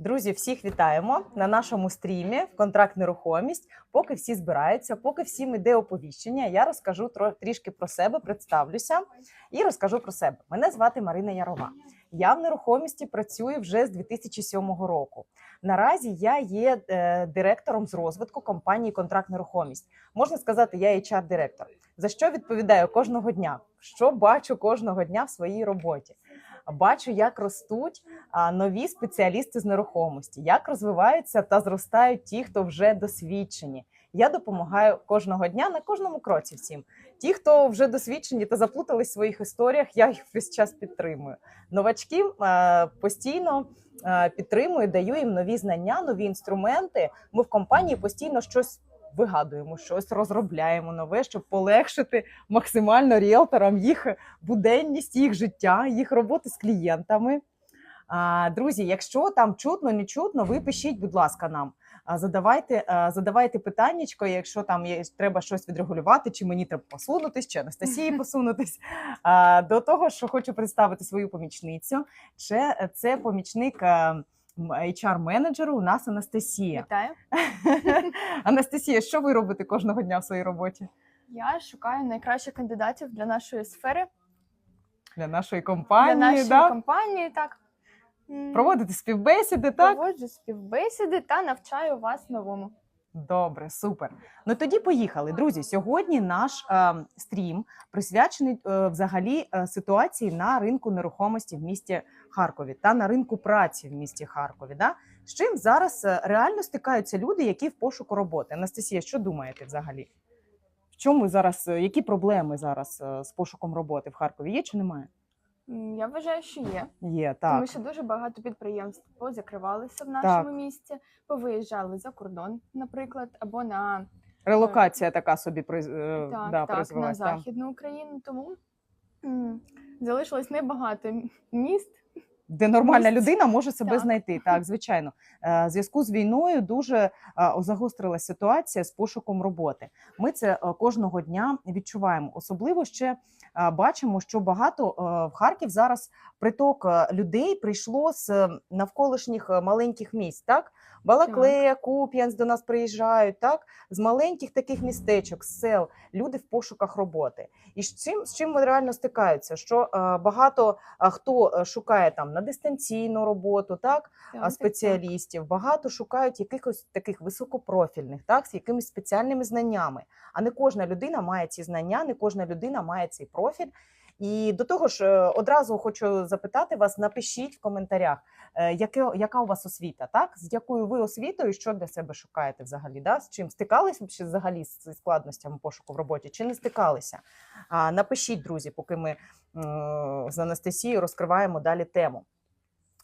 Друзі, всіх вітаємо на нашому стрімі в контракт нерухомість. Поки всі збираються, поки всім іде оповіщення, я розкажу трішки про себе, представлюся і розкажу про себе. Мене звати Марина Ярова. Я в нерухомісті працюю вже з 2007 року. Наразі я є е, директором з розвитку компанії Контракт нерухомість. Можна сказати, я HR-директор. За що відповідаю кожного дня? Що бачу кожного дня в своїй роботі? Бачу, як ростуть нові спеціалісти з нерухомості, як розвиваються та зростають ті, хто вже досвідчені. Я допомагаю кожного дня на кожному кроці всім. Ті, хто вже досвідчені та заплутались в своїх історіях, я їх весь час підтримую. Новачки е, постійно підтримую, даю їм нові знання, нові інструменти. Ми в компанії постійно щось вигадуємо, щось розробляємо нове, щоб полегшити максимально ріелторам їх буденність, їх життя, їх роботу з клієнтами. Друзі, якщо там чутно, не чутно, ви пишіть, будь ласка, нам. Задавайте, задавайте питаннячко, якщо там є, треба щось відрегулювати, чи мені треба посунутись, чи Анастасії посунутись. До того, що хочу представити свою помічницю. Це, помічник е, HR-менеджеру у нас Анастасія. Вітаю. Анастасія, що ви робите кожного дня в своїй роботі Я шукаю найкращих кандидатів для нашої сфери, для нашої для компанії? нашої да? компанії. Так Проводити співбесіди, так? проводжу співбесіди та навчаю вас новому. Добре, супер. Ну тоді поїхали. Друзі, сьогодні наш е, стрім присвячений е, взагалі е, ситуації на ринку нерухомості в місті Харкові та на ринку праці в місті Харкові. Да? З чим зараз е, реально стикаються люди, які в пошуку роботи? Анастасія, що думаєте взагалі? В чому зараз, е, які проблеми зараз е, з пошуком роботи в Харкові? Є чи немає? Я вважаю, що є, Є, тому так. що дуже багато підприємств позакривалися в нашому місті, повиїжджали за кордон, наприклад, або на Релокація така собі приз- е, так, да, так, на так. західну Україну. Тому залишилось небагато міст. Де нормальна людина може себе Так. знайти. Так, звичайно, Е, в зв'язку з війною дуже е, загострилася ситуація з пошуком роботи. Ми це е, кожного дня відчуваємо. Особливо ще бачимо, що багато в Харків зараз приток людей прийшло з навколишніх маленьких місць. Так, Балаклея, Куп'янськ до нас приїжджають. Так, з маленьких таких містечок, з сел люди в пошуках роботи. І з чим з чим вони реально стикаються? Що е, багато а хто е, шукає там на дистанційну роботу, так Так, а так, спеціалістів, багато шукають якихось таких високопрофільних, так з якимись спеціальними знаннями. А не кожна людина має ці знання, не кожна людина має цей профіль. І до того ж, е, одразу хочу запитати вас: напишіть в коментарях, е, яке, яка у вас освіта, так з якою ви освітою, що для себе шукаєте взагалі? Да? З чим стикалися взагалі з складностями пошуку в роботі, чи не стикалися? А, напишіть, друзі, поки ми з Анастасією розкриваємо далі тему.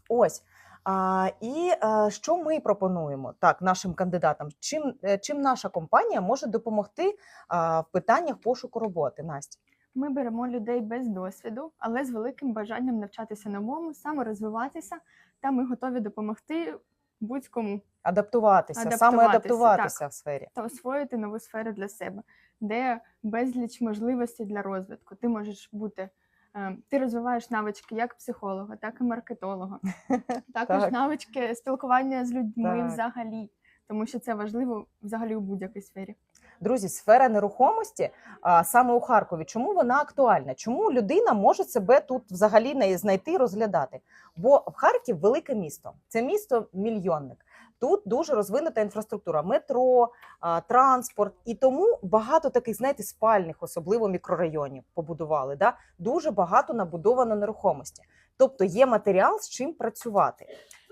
Ось. А, і е, що ми пропонуємо так нашим кандидатам? Чим, чим наша компанія може допомогти а, в питаннях пошуку роботи? Настя? Ми беремо людей без досвіду, але з великим бажанням навчатися новому, саморозвиватися, та ми готові допомогти будь-кому Адаптуватися, саме Адаптуватися, адаптуватися в сфері. та освоїти нову сферу для себе, де безліч можливостей для розвитку. Ти можеш бути. е, Ти розвиваєш навички як психолога, так і маркетолога, також Так. навички спілкування з людьми Так. взагалі, тому що це важливо взагалі у будь-якій сфері. Друзі, сфера нерухомості а, саме у Харкові. Чому вона актуальна? Чому людина може себе тут взагалі не знайти розглядати? Бо Харків велике місто. Це місто мільйонник. Тут дуже розвинута інфраструктура, метро, транспорт, і тому багато таких, знаєте, спальних, особливо мікрорайонів побудували. Да? Дуже багато набудовано нерухомості. Тобто є матеріал, з чим працювати.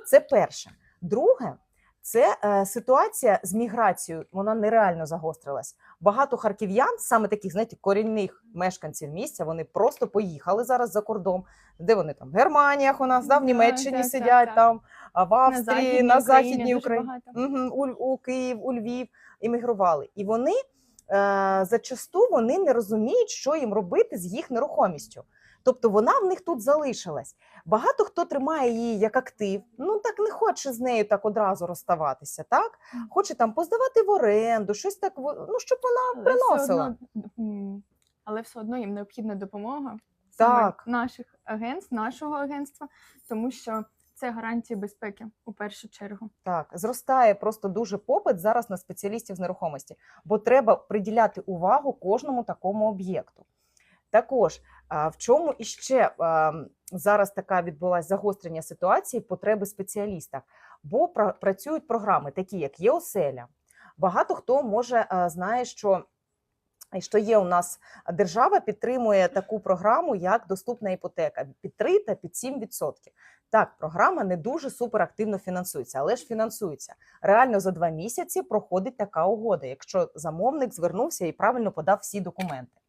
Це перше. Друге, це е, ситуація з міграцією. Вона нереально загострилась. Багато харків'ян, саме таких, знаєте, корінних мешканців місця, вони просто поїхали зараз за кордон. Де вони там? В Германіях у нас, да, в Німеччині так, сидять так. там, а в Австрії, Західній на Україні Західній Україні. багато. Мгм, у, у Київ, у Львів іммігрували. І вони е, зачасту вони не розуміють, що їм робити з їх нерухомістю. Тобто вона в них тут залишилась. Багато хто тримає її як актив, ну так не хоче з нею так одразу розставатися, так? Хоче там поздавати в оренду, щось так, ну щоб вона Але все приносила. одно, але все одно їм необхідна допомога Так. наших агентств, нашого агентства, тому що це гарантії безпеки у першу чергу. Так, зростає просто дуже попит зараз на спеціалістів з нерухомості, бо треба приділяти увагу кожному такому об'єкту. Також в чому іще зараз така відбулася загострення ситуації потреби спеціалістах, бо працюють програми, такі як ЄОСЕЛЯ. Багато хто може знає, що. Що є у нас держава підтримує таку програму, як доступна іпотека під 3 та під 7%. Так, програма не дуже суперактивно фінансується, але ж фінансується. Реально за два місяці проходить така угода, якщо замовник звернувся і правильно подав всі документи.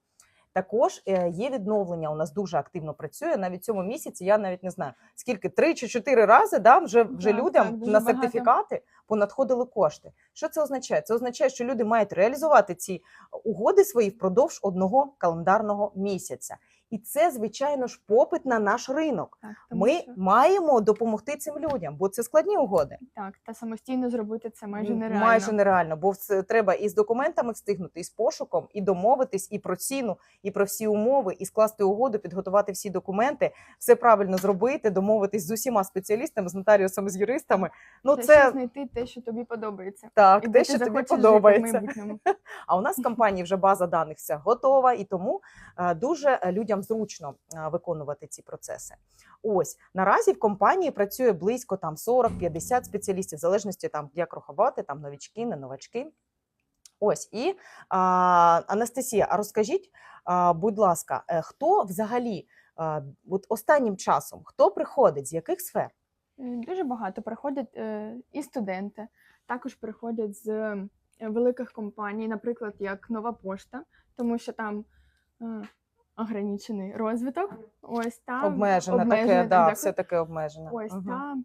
Також е, є відновлення. У нас дуже активно працює. Навіть цьому місяці я навіть не знаю скільки три чи чотири рази да, вже, вже Так, людям так, на багато. сертифікати понадходили кошти. Що це означає? Це означає, що люди мають реалізувати ці угоди свої впродовж одного календарного місяця. І це, звичайно ж, попит на наш ринок. Так, тому Ми що, маємо допомогти цим людям, бо це складні угоди. так, та самостійно зробити це майже М, нереально. Майже нереально, бо це треба і з документами встигнути, і з пошуком, і домовитись, і про ціну, і про всі умови, і скласти угоду, підготувати всі документи, все правильно зробити, домовитись з усіма спеціалістами, з нотаріусами, з юристами. Ну Та ще це знайти те, що тобі подобається. так, і те, ти що тобі захочеш жити в подобається. майбутньому. А у нас в компанії вже база даних вся готова, і тому е, дуже е, людям зручно е, виконувати ці процеси. Ось наразі в компанії працює близько там 40-50 спеціалістів, в залежності там як рахувати, там новички, не новачки. Ось і а, Анастасія, а розкажіть, а, будь ласка, е, хто взагалі а, от останнім часом хто приходить з яких сфер? Е, Дуже багато приходять е, і студенти, також приходять з великих компаній, наприклад, як Нова Пошта, тому що там ограничений розвиток. Ось там Обмежене, таке, обмежене, да, дякую. все таке обмежене. Ось Мгм. та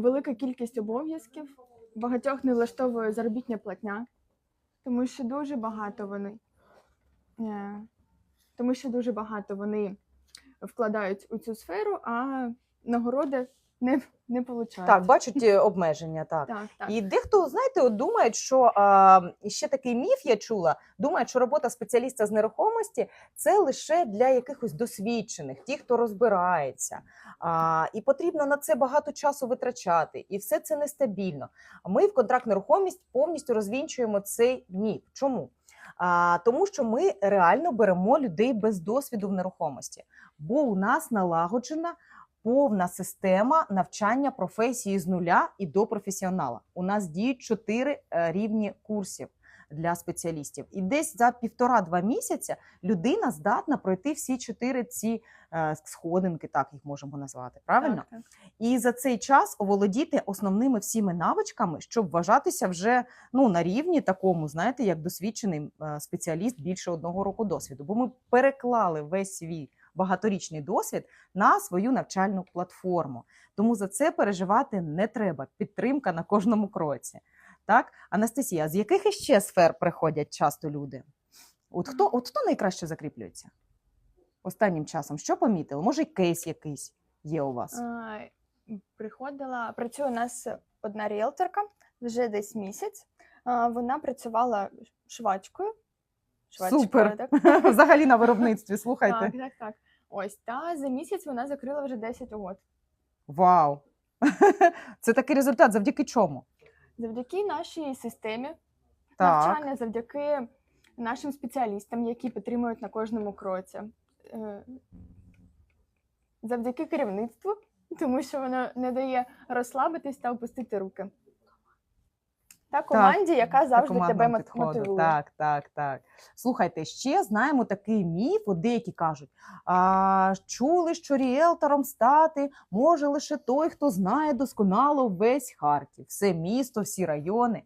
велика кількість обов'язків. Багатьох не влаштовує заробітня платня, тому що дуже багато вони. е, Тому що дуже багато вони вкладають у цю сферу, а нагороди не, не получають. Так, бачать е, обмеження, так. так, так. І дехто, знаєте, от думають, що а, ще такий міф я чула. Думають, що робота спеціаліста з нерухомості це лише для якихось досвідчених, ті, хто розбирається. А, і потрібно на це багато часу витрачати, і все це нестабільно. Ми в контракт нерухомість повністю розвінчуємо цей міф. Чому? А, тому що ми реально беремо людей без досвіду в нерухомості, бо у нас налагоджена повна система навчання професії з нуля і до професіонала. У нас діють чотири е, рівні курсів для спеціалістів. І десь за півтора-два місяця людина здатна пройти всі чотири ці е, сходинки, так їх можемо назвати. Правильно? Так, так. І за цей час оволодіти основними всіми навичками, щоб вважатися вже ну на рівні такому, знаєте, як досвідчений е, спеціаліст більше одного року досвіду. Бо ми переклали весь свій багаторічний досвід на свою навчальну платформу. Тому за це переживати не треба. Підтримка на кожному кроці. Так, Анастасія, з яких іще сфер приходять часто люди? От хто, от хто найкраще закріплюється останнім часом? Що помітили? Може, кейс якийсь є у вас? А, приходила, працює у нас одна ріелторка вже десь місяць. А, Вона працювала швачкою. Швачкою, Супер. так? Взагалі на виробництві, слухайте. Так, так, так. Ось та за місяць вона закрила вже 10 угод. Вау! Це такий результат. Завдяки чому? Завдяки нашій системі Так. навчання, завдяки нашим спеціалістам, які підтримують на кожному кроці. Е, Завдяки керівництву, тому що воно не дає розслабитись та опустити руки. Та команді, яка завжди тебе підходу. мотивує. Так, так, так. Слухайте, ще знаємо такий міф, от деякі кажуть, а, чули, що ріелтором стати може лише той, хто знає досконало весь Харків, все місто, всі райони.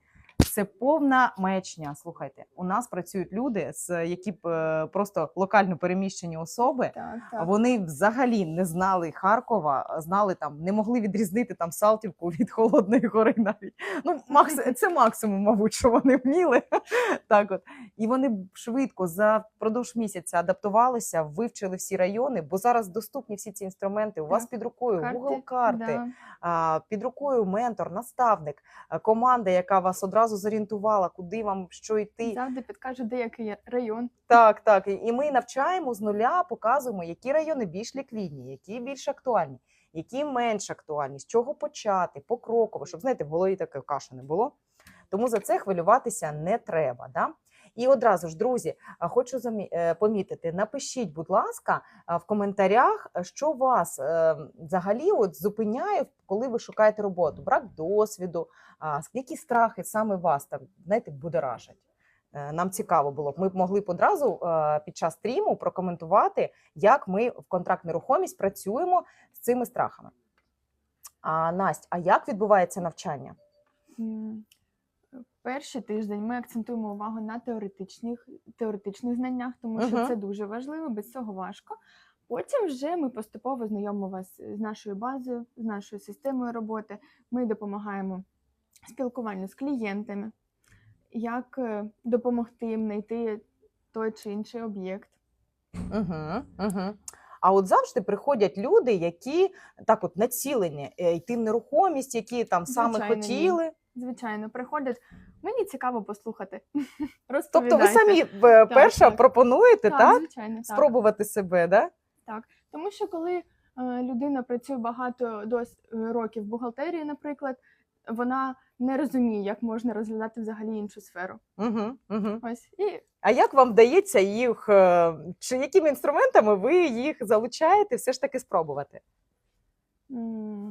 Це повна маячня. Слухайте, у нас працюють люди, з які б е, просто локально переміщені особи. Так, А так. Вони взагалі не знали Харкова, знали там, не могли відрізнити там Салтівку від Холодної гори навіть. Ну, макс... це максимум, мабуть, що вони вміли. так от. І вони швидко за продовж місяця адаптувалися, вивчили всі райони, бо зараз доступні всі ці інструменти. У вас Так. під рукою Google карти, да. під рукою ментор, наставник, команда, яка вас одразу зорієнтувала, куди вам що йти. Завжди підкаже, де який район. Так, так. І- ми навчаємо з нуля, показуємо, які райони більш ліквідні, які більш актуальні. які менш актуальні, з чого почати, покроково, щоб знаєте, в голові таке каша не було. Тому за це хвилюватися не треба. Да? І одразу ж, друзі, хочу е, помітити, напишіть, будь ласка, в коментарях, е, що вас е, взагалі от зупиняє, коли ви шукаєте роботу, брак досвіду, які страхи саме вас там знаєте, будоражать. Нам цікаво було. Ми б могли б одразу під час стріму прокоментувати, як ми в контракт нерухомість працюємо з цими страхами. А Настя, а як відбувається навчання? Перший тиждень ми акцентуємо увагу на теоретичних, теоретичних знаннях, тому що Мгм. це дуже важливо, без цього важко. Потім вже ми поступово знайомимо вас з нашою базою, з нашою системою роботи. Ми допомагаємо спілкуванню з клієнтами, як е, допомогти їм знайти той чи інший об'єкт. Угу, угу. А от завжди приходять люди, які так от націлені е, йти в нерухомість, які там саме Звичайно, ні. хотіли. Звичайно, приходять. Мені цікаво послухати. Тобто ви самі е, перша так. пропонуєте так, так, звичайно, так. спробувати себе, да? Тому що коли е, людина працює багато дос, е, років в бухгалтерії, наприклад, вона не розуміє, як можна розглядати взагалі іншу сферу. Угу, угу. Ось і А як вам вдається їх, чи якими інструментами ви їх залучаєте все ж таки спробувати?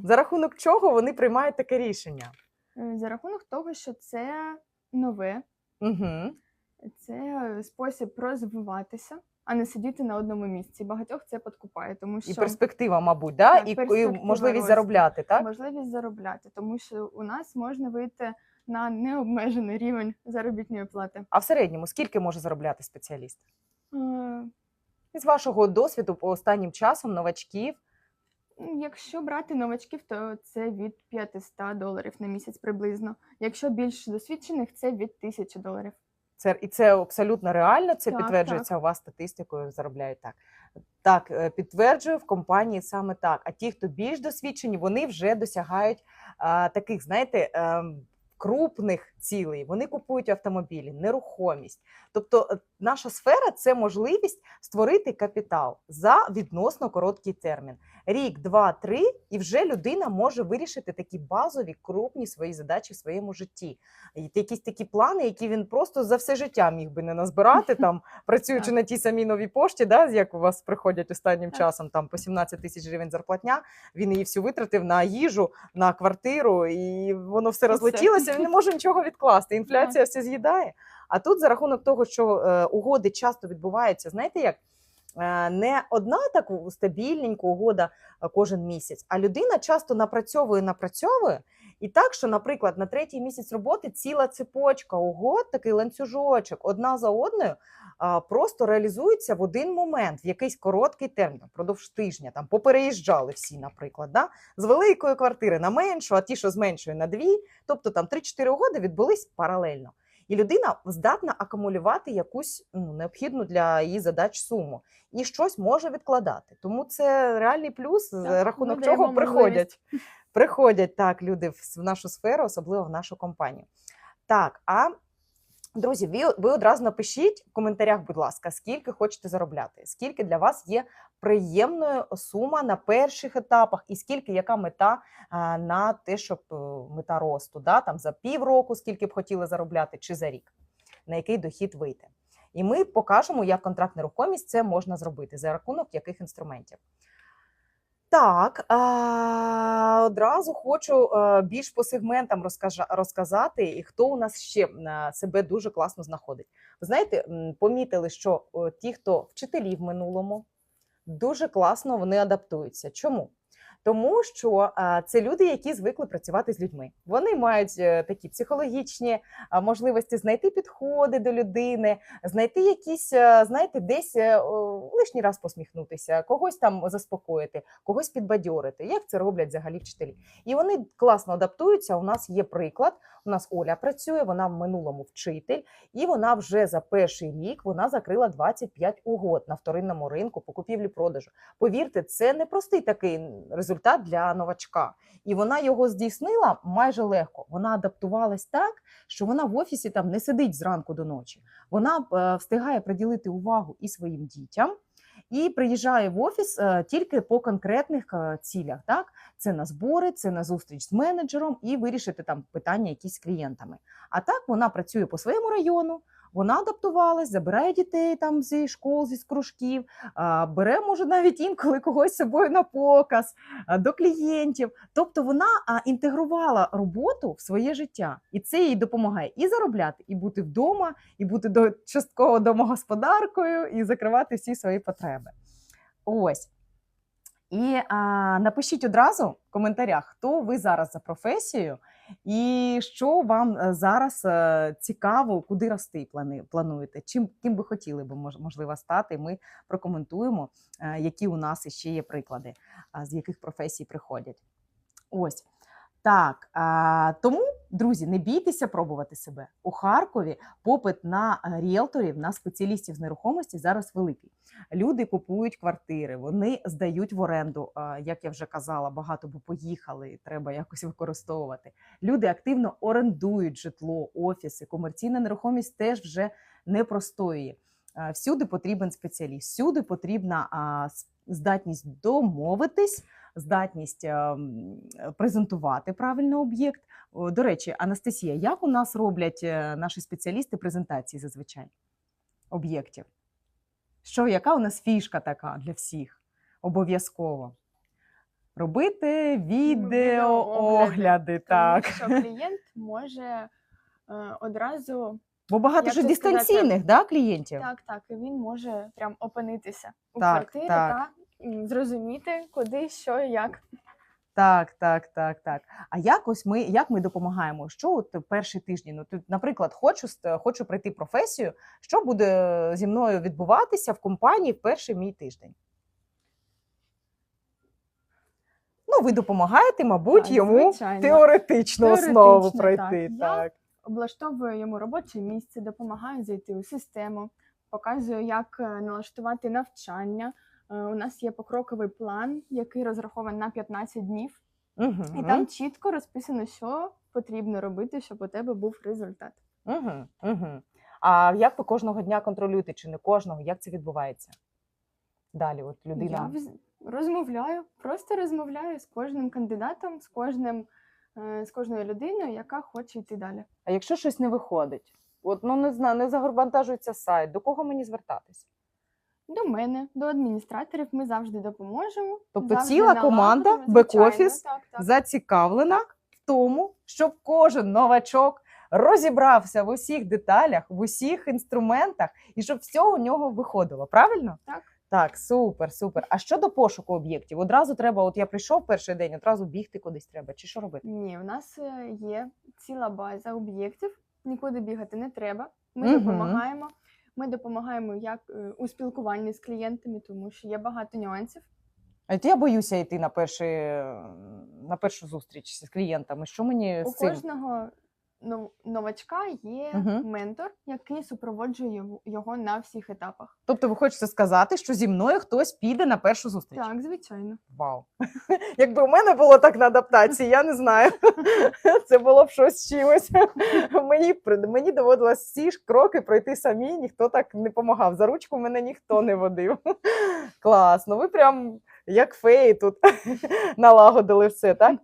За рахунок чого вони приймають таке рішення? Е, за рахунок того, що це нове, Угу. це спосіб розвиватися, а не сидіти на одному місці. Багатьох це подкупає, тому що І перспектива, мабуть, да? Так, і, і перспектива можливість росту. заробляти, так? можливість заробляти, тому що у нас можна вийти на необмежений рівень заробітної плати. А в середньому скільки може заробляти спеціаліст? Е, З вашого досвіду по останнім часом новачків Якщо брати новачків, то це від 500 доларів на місяць приблизно. Якщо більш досвідчених, це від 1000 доларів. Це і це абсолютно реально. Це Так, підтверджується у вас статистикою. Заробляють так. Так, е, підтверджую в компанії саме так. А ті, хто більш досвідчені, вони вже досягають а, таких, знаєте. Крупних цілей вони купують автомобілі, нерухомість. Тобто, е, наша сфера це можливість створити капітал за відносно короткий термін. Рік, два, три, і вже людина може вирішити такі базові крупні свої задачі в своєму житті. І якісь такі плани, які він просто за все життя міг би не назбирати, там працюючи на тій самій новій пошті, да, як у вас приходять останнім часом, там по 17 тисяч гривень зарплатня. Він її всю витратив на їжу, на квартиру, і воно все. розлетілося. Він не може нічого відкласти. Інфляція все з'їдає. А тут за рахунок того, що е, угоди часто відбуваються, знаєте як? Е, Не одна так стабільненька угода е, кожен місяць, а людина часто напрацьовує, напрацьовує, і так, що, наприклад, на третій місяць роботи ціла цепочка угод, такий ланцюжочок, одна за одною, просто реалізується в один момент, в якийсь короткий термін, там, продовж тижня. Там попереїжджали всі, наприклад, да? з великої квартири на меншу, а ті, що з меншої на дві. Тобто там 3-4 угоди відбулись паралельно. І людина здатна акумулювати якусь ну, необхідну для її задач суму і щось може відкладати. Тому це реальний плюс, за рахунок чого приходять. Приходять так люди в нашу сферу, особливо в нашу компанію. Так, а друзі, ви, ви одразу напишіть в коментарях, будь ласка, скільки хочете заробляти, скільки для вас є приємною сума на перших етапах, і скільки яка мета а, на те, щоб е, мета росту, да, там за півроку, скільки б хотіли заробляти, чи за рік, на який дохід вийти. І ми покажемо, як контракт нерухомість це можна зробити, за рахунок яких інструментів. Так, а, одразу хочу е, більш по сегментам розказати, і хто у нас ще е, себе дуже класно знаходить. Ви знаєте, помітили, що е, ті, хто вчителі в минулому, дуже класно вони адаптуються. Чому? Тому що це люди, які звикли працювати з людьми. Вони мають е, такі психологічні можливості знайти підходи до людини, знайти якісь, е, знаєте, десь е, лишній раз посміхнутися, когось там заспокоїти, когось підбадьорити. Як це роблять взагалі вчителі? І вони класно адаптуються. У нас є приклад. У нас Оля працює, вона в минулому вчитель, і вона вже за перший рік вона закрила 25 угод на вторинному ринку по купівлі-продажу. Повірте, це не простий такий результат для новачка. І вона його здійснила майже легко. Вона адаптувалась так, що вона в офісі там не сидить зранку до ночі. Вона е, встигає приділити увагу і своїм дітям. І приїжджає в офіс е, тільки по конкретних е, цілях. Так, це на збори, це на зустріч з менеджером і вирішити там питання якісь з клієнтами. А так вона працює по своєму району. Вона адаптувалась, забирає дітей там зі школ, зі кружків, бере, може, навіть інколи когось з собою на показ до клієнтів. Тобто вона інтегрувала роботу в своє життя, і це їй допомагає і заробляти, і бути вдома, і бути частково домогосподаркою, і закривати всі свої потреби. Ось. І а, напишіть одразу в коментарях, хто ви зараз за професією, і що вам е, зараз е, цікаво, куди рости плани- плануєте? Чим ким би хотіли би мож- можливо стати? Ми прокоментуємо, е, які у нас ще є приклади, з яких професій приходять. Ось так. А, тому, друзі, не бійтеся пробувати себе у Харкові. Попит на е, ріелторів, на спеціалістів з нерухомості зараз великий. Люди купують квартири, вони здають в оренду. а, Як я вже казала, багато би поїхали, треба якось використовувати. Люди активно орендують житло, офіси, комерційна нерухомість теж вже не простоює. Е, Всюди потрібен спеціаліст, всюди потрібна здатність домовитись, здатність е, презентувати правильно об'єкт. До речі, Анастасія, як у нас роблять е, наші спеціалісти презентації зазвичай об'єктів? Що, яка у нас фішка така для всіх? Обов'язково. Робити відеоогляди, так. Тому що клієнт може е, одразу Бо багато ж це сказати? дистанційних да, клієнтів. так, так, і він може прям опинитися у Так, квартирі так. та зрозуміти, куди, що як. Так, так, так, так. А як ось ми як ми допомагаємо? Що от перші тижні? Ну тут, наприклад, хочу хочу пройти професію. Що буде зі мною відбуватися в компанії в перший мій тиждень? Ну, ви допомагаєте, мабуть, Так, йому звичайно. теоретичну основу пройти. так. Так. Я Облаштовую йому робоче місце, допомагаю зайти у систему, показую, як е, налаштувати навчання. Е, У нас є покроковий план, який розрахований на 15 днів, Угу. і там чітко розписано, що потрібно робити, щоб у тебе був результат. Угу. Угу. А як ви кожного дня контролюєте, чи не кожного? Як це відбувається? Далі, от людина. Я розмовляю, просто розмовляю з кожним кандидатом, з кожним е, з кожною людиною, яка хоче йти далі. А якщо щось не виходить? От ну не знаю, не загорбантажується сайт. До кого мені звертатись? До мене, до адміністраторів, ми завжди допоможемо. Тобто завжди ціла команда, налагодимо, звичайно, бек-офіс так, так. зацікавлена в тому, щоб кожен новачок розібрався в усіх деталях, в усіх інструментах, і щоб все у нього виходило. Правильно? Так. Так, супер, супер. А щодо пошуку об'єктів, одразу треба, от я прийшов перший день, одразу бігти кудись треба. Чи що робити? Ні, у нас е, є ціла база об'єктів, нікуди бігати не треба. Ми Мгм. допомагаємо. Ми допомагаємо як е, у спілкуванні з клієнтами, тому що є багато нюансів. А я боюся йти на перший, на першу зустріч з клієнтами. Що мені У з цим? кожного новачка є Мгм. ментор, який супроводжує його- його на всіх етапах. Тобто, ви хочете сказати, що зі мною хтось піде на першу зустріч? Так, звичайно. Вау. Якби у мене було так на адаптації, я не знаю. Це було б щось чимось. Мені, при- мені доводилось всі ж кроки пройти самі, ніхто так не допомагав. За ручку мене ніхто не водив. Класно, ви прям як феї тут налагодили все, так?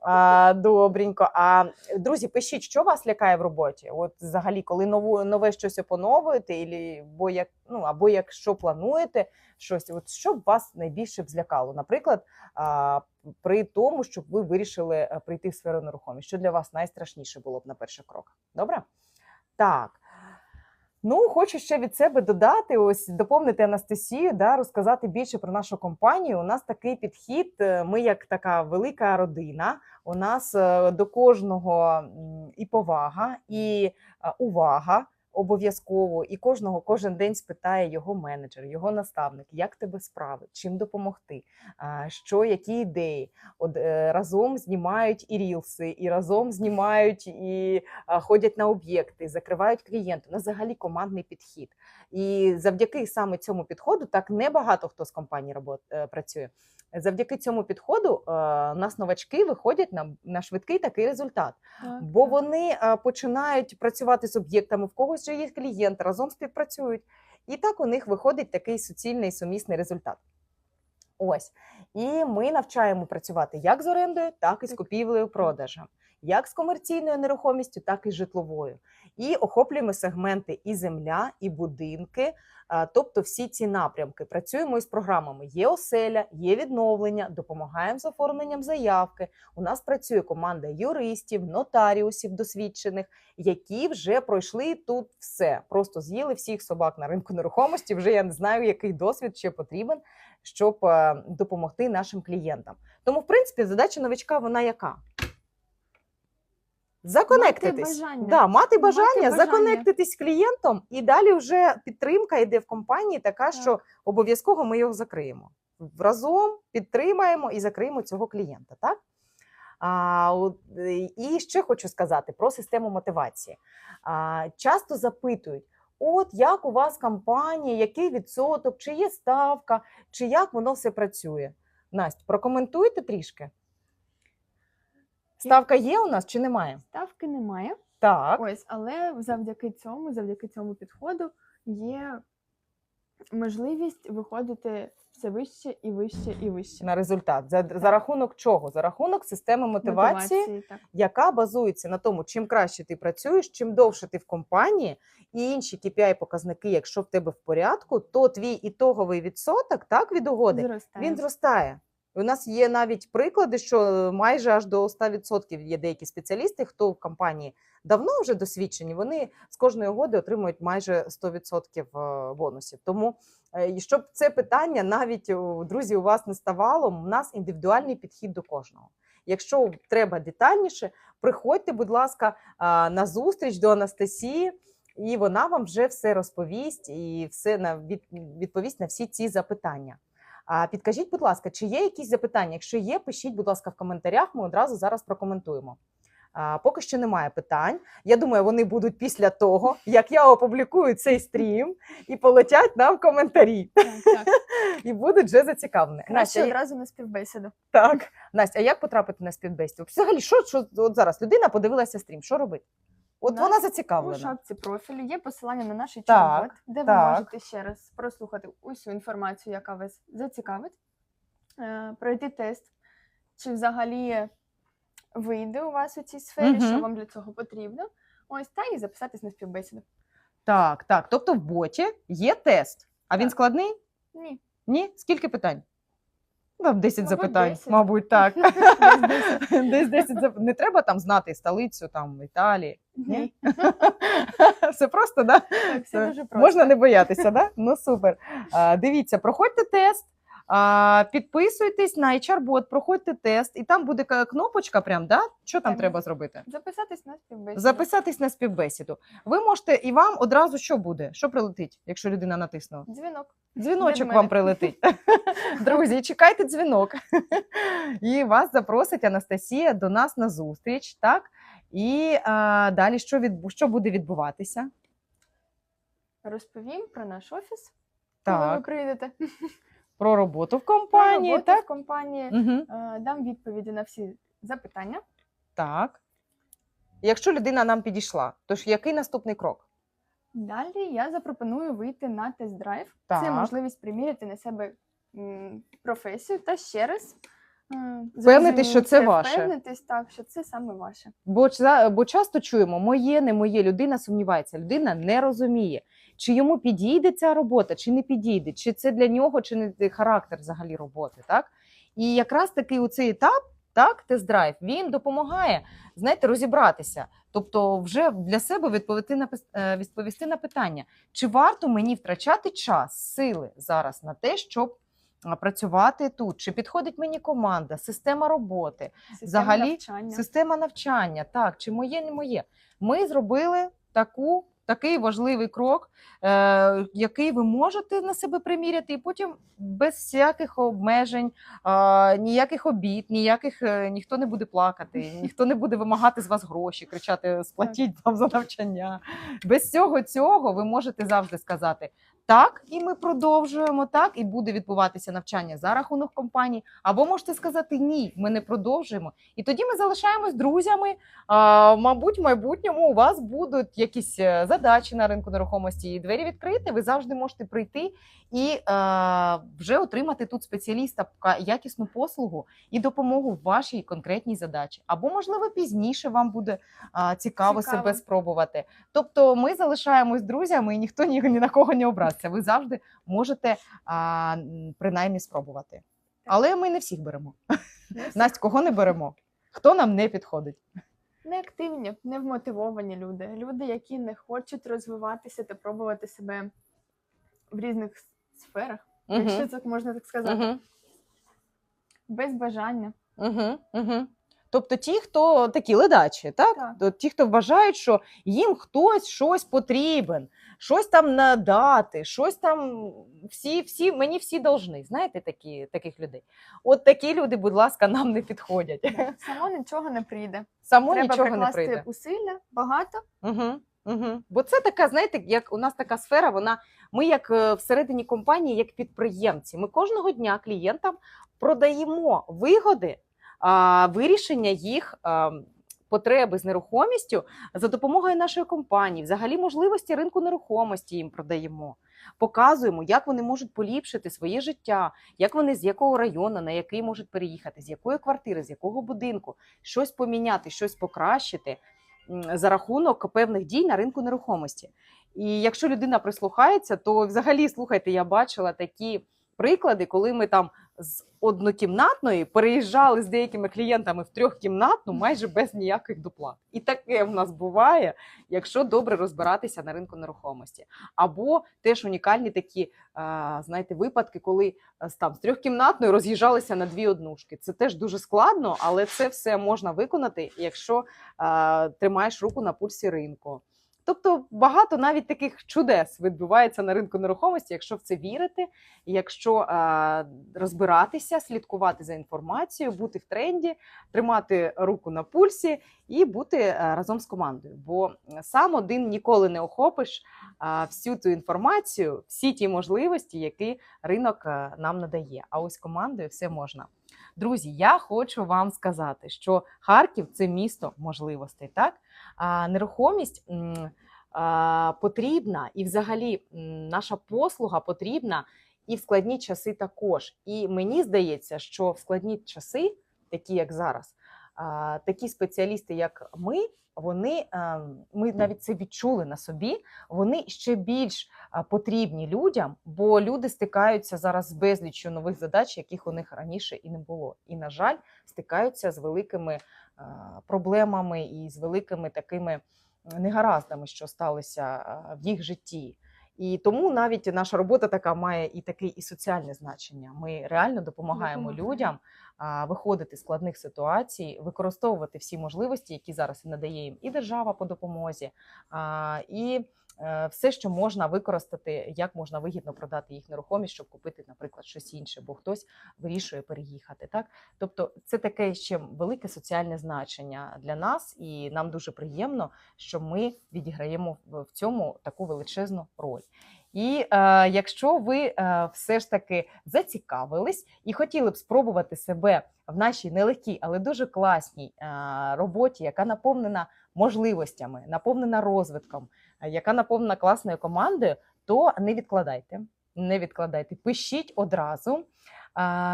А, добренько. А друзі, пишіть, що вас лякає в роботі? От взагалі, коли нову, нове щось опановуєте, ілі, бо як, ну, або якщо плануєте щось, от що б вас найбільше б злякало? Наприклад, а, при тому, щоб ви вирішили е, прийти в сферу нерухомість. Що для вас найстрашніше було б на перший крок? Добре? Так. Ну, хочу ще від себе додати, ось доповнити Анастасію, да, розказати більше про нашу компанію. У нас такий підхід. е, Ми як така велика родина. У нас е, до кожного і повага, і е, увага обов'язково. І кожного кожен день спитає його менеджер, його наставник, як тебе справи, чим допомогти, що, які ідеї. От е, разом знімають і рілси, і разом знімають і ходять на об'єкти, закривають клієнтів. У нас взагалі командний підхід. І завдяки саме цьому підходу, так небагато хто з компанії робот, е, працює. Завдяки цьому підходу е, у нас новачки виходять на, на швидкий такий результат. Так, Бо так. вони починають працювати з об'єктами, в когось вже є клієнт, разом співпрацюють. І так у них виходить такий суцільний сумісний результат. Ось. І ми навчаємо працювати як з орендою, так і з купівлею продажем, як з комерційною нерухомістю, так і з житловою. І охоплюємо сегменти і земля, і будинки, тобто всі ці напрямки. Працюємо із програмами. Є оселя, є відновлення, допомагаємо з оформленням заявки. У нас працює команда юристів, нотаріусів досвідчених, які вже пройшли тут все. Просто з'їли всіх собак на ринку нерухомості. Вже я не знаю, який досвід ще потрібен, щоб е, допомогти нашим клієнтам. Тому, в принципі, задача новичка вона яка? Законектитись. бажання. Да, мати бажання, бажання. законектитись клієнтом, і далі вже підтримка йде в компанії, така, Так. що обов'язково ми його закриємо. Разом підтримаємо і закриємо цього клієнта. Так? А, і ще хочу сказати про систему мотивації. А, часто запитують: от як у вас компанія, який відсоток, чи є ставка, чи як воно все працює? Настя, прокоментуйте трішки. Ставка є у нас чи немає? Ставки немає. Так. Ось, але завдяки цьому, завдяки цьому підходу є можливість виходити все вище і вище і вище. на результат. За, за рахунок чого? За рахунок системи мотивації, так. яка базується на тому, чим краще ти працюєш, чим довше ти в компанії, і інші KPI показники, якщо в тебе в порядку, то твій ітоговий відсоток так від угоди Зростає. він зростає. У нас є навіть приклади, що майже аж до 100% є деякі спеціалісти, хто в компанії давно вже досвідчені, вони з кожної угоди отримують майже 100% бонусів. Тому, е, щоб це питання навіть друзі у вас не ставало, у нас індивідуальний підхід до кожного. Якщо треба детальніше, приходьте, будь ласка, на зустріч до Анастасії, і вона вам вже все розповість і все на відповість на всі ці запитання. А підкажіть, будь ласка, чи є якісь запитання? Якщо є, пишіть, будь ласка, в коментарях. Ми одразу зараз прокоментуємо. А, поки що немає питань. Я думаю, вони будуть після того, як я опублікую цей стрім і полетять нам коментарі. Так, так. І будуть вже зацікавлені. Краще Настя, одразу на співбесіду. так. Настя, а як потрапити на співбесіду? Взагалі, що, що от зараз людина подивилася стрім? Що робити? От вона нас У шапці профілю є посилання на наш чат-бот, де ви так. можете ще раз прослухати усю інформацію, яка вас зацікавить, е, пройти тест, чи взагалі вийде у вас у цій сфері, що вам для цього потрібно. Ось та і записатись на співбесіду. Так, так. Тобто в боті є тест. А він складний? Ні. Ні? Скільки питань? Ну, 10 Мабуть, запитань, 10. мабуть, так. Десь 10. Десь 10 запитань. Не треба там знати столицю там Італії. Ні? Все просто, да? Так, все дуже просто. Можна не боятися, да? Ну супер. А, дивіться, проходьте тест. А, підписуйтесь на HR-бот, проходьте тест, і там буде кнопочка, прям, да? Що там Так. треба зробити? Записатись на співбесіду. Записатись на співбесіду. Ви можете, і вам одразу що буде? Що прилетить, якщо людина натиснула? Дзвінок. Дзвіночок вам прилетить. Друзі, чекайте дзвінок. І вас запросить Анастасія до нас на зустріч. Так? І а, далі що, від, що буде відбуватися? Розповім про наш офіс, коли ви Так, прийдете. про роботу в Про компанії. роботу Так? в компанії. Угу. Е, Дам відповіді на всі запитання. так. Якщо людина нам підійшла, то ж який наступний крок? Далі я запропоную вийти на тест-драйв. Це Так. можливість приміряти на себе м, професію та ще раз е, Впевнитись, що це зрозуміти, ваше. Впевнитись, так, що це саме ваше. Бо, ча- бо часто чуємо, моє, не моє, людина сумнівається, людина не розуміє, чи йому підійде ця робота, чи не підійде, чи це для нього, чи не характер взагалі роботи. Так? І якраз таки у цей етап, так, тест-драйв, він допомагає знаєте, розібратися. Тобто, вже для себе відповісти на, е, відповісти на питання, чи варто мені втрачати час, сили зараз на те, щоб працювати тут, чи підходить мені команда, система роботи, Система Взагалі, навчання. Система навчання, так, чи моє, не моє. Ми зробили таку, такий важливий крок, е, який ви можете на себе приміряти, і потім без всяких обмежень, е, ніяких обід, ніяких е, ніхто не буде плакати, ніхто не буде вимагати з вас гроші, кричати: сплатіть вам за навчання. Без всього цього ви можете завжди сказати: так, і ми продовжуємо так, і буде відбуватися навчання за рахунок компанії. Або можете сказати ні, ми не продовжуємо. І тоді ми залишаємось друзями. А, мабуть, в майбутньому у вас будуть якісь е, задачі на ринку нерухомості, і двері відкриті. Ви завжди можете прийти і е, вже отримати тут спеціаліста якісну послугу і допомогу в вашій конкретній задачі. Або, можливо, пізніше вам буде а, цікаво, Цікаво. себе спробувати. Тобто, ми залишаємось друзями, і ніхто ні, ні на кого не образиться. Ви завжди можете а, принаймні спробувати. Але ми не всіх беремо. Не. Настя, кого не беремо? Хто нам не підходить? Неактивні, невмотивовані люди. Люди, які не хочуть розвиватися та пробувати себе в різних сферах, якщо так можна так сказати, Угу. без бажання. Угу, угу. Тобто ті, хто такі ледачі, так? Так. Ті, хто вважають, що їм хтось щось потрібен, щось там надати, щось там всі, всі, мені всі должны. Знаєте такі, таких людей? От такі люди, будь ласка, нам не підходять. Само нічого не прийде. Само Треба нічого не прикласти прийде. усилля багато. Угу, угу. Бо це така, знаєте, як у нас така сфера, вона ми як е, всередині компанії, як підприємці. Ми кожного дня клієнтам продаємо вигоди вирішення їх. Потреби з нерухомістю за допомогою нашої компанії, взагалі можливості ринку нерухомості їм продаємо, показуємо, як вони можуть поліпшити своє життя, як вони з якого району, на який можуть переїхати, з якої квартири, з якого будинку, щось поміняти, щось покращити за рахунок певних дій на ринку нерухомості. І якщо людина прислухається, то взагалі слухайте, я бачила такі приклади, коли ми там з однокімнатної переїжджали з деякими клієнтами в трьохкімнатну майже без ніяких доплат. І таке в нас буває, якщо добре розбиратися на ринку нерухомості. Або теж унікальні такі, знаєте, випадки, коли з- там з трьохкімнатної роз'їжджалися на дві однушки. Це теж дуже складно, але це все можна виконати, якщо тримаєш руку на пульсі ринку. Тобто багато навіть таких чудес відбувається на ринку нерухомості, якщо в це вірити, якщо е, розбиратися, слідкувати за інформацією, бути в тренді, тримати руку на пульсі і бути е, разом з командою. Бо сам один ніколи не охопиш е, всю ту інформацію, всі ті можливості, які ринок нам надає. А ось командою все можна. Друзі, я хочу вам сказати, що Харків це місто можливостей. Так а, нерухомість потрібна, і взагалі наша послуга потрібна і в складні часи також. І мені здається, що в складні часи, такі як зараз, такі спеціалісти, як ми. Вони е, ми навіть це відчули на собі. Вони ще більш потрібні людям, бо люди стикаються зараз з безліччю нових задач, яких у них раніше і не було. І, на жаль, стикаються з великими проблемами і з великими такими негараздами, що сталося е, в їх житті. І тому навіть наша робота така має і таке і соціальне значення. Ми реально допомагаємо Допомагаємо. людям а, виходити з складних ситуацій, використовувати всі можливості, які зараз надає їм і держава по допомозі, а, і все, що можна використати, як можна вигідно продати їх нерухомість, щоб купити, наприклад, щось інше, бо хтось вирішує переїхати. Так, тобто, це таке ще велике соціальне значення для нас, і нам дуже приємно, що ми відіграємо в цьому таку величезну роль. І е, якщо ви е, все ж таки зацікавились і хотіли б спробувати себе в нашій нелегкій, але дуже класній е, роботі, яка наповнена можливостями, наповнена розвитком, е, яка наповнена класною командою, то не відкладайте. Не відкладайте, пишіть одразу,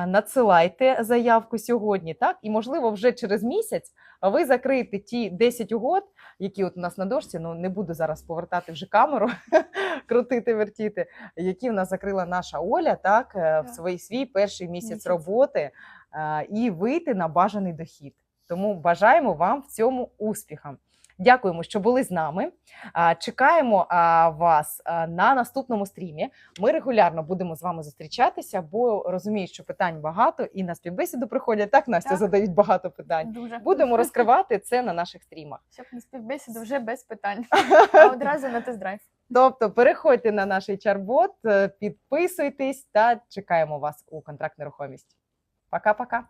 надсилайте заявку сьогодні, так і можливо вже через місяць ви закриєте ті 10 угод, які от у нас на дошці. Ну не буду зараз повертати вже камеру, крутити, вертіти, які в нас закрила наша Оля, так е, в свій свій перший місяць, роботи е, і вийти на бажаний дохід. Тому бажаємо вам в цьому успіха. Дякуємо, що були з нами. Чекаємо вас на наступному стрімі. Ми регулярно будемо з вами зустрічатися, бо розумію, що питань багато, і на співбесіду приходять так. Настя Так. задають багато питань. Дуже Будемо розкривати це на наших стрімах. щоб на співбесіду вже без питань, а одразу на тест-драйв. Тобто переходьте на наш чар-бот, е, підписуйтесь та чекаємо вас у контракт нерухомість. Пока-пока.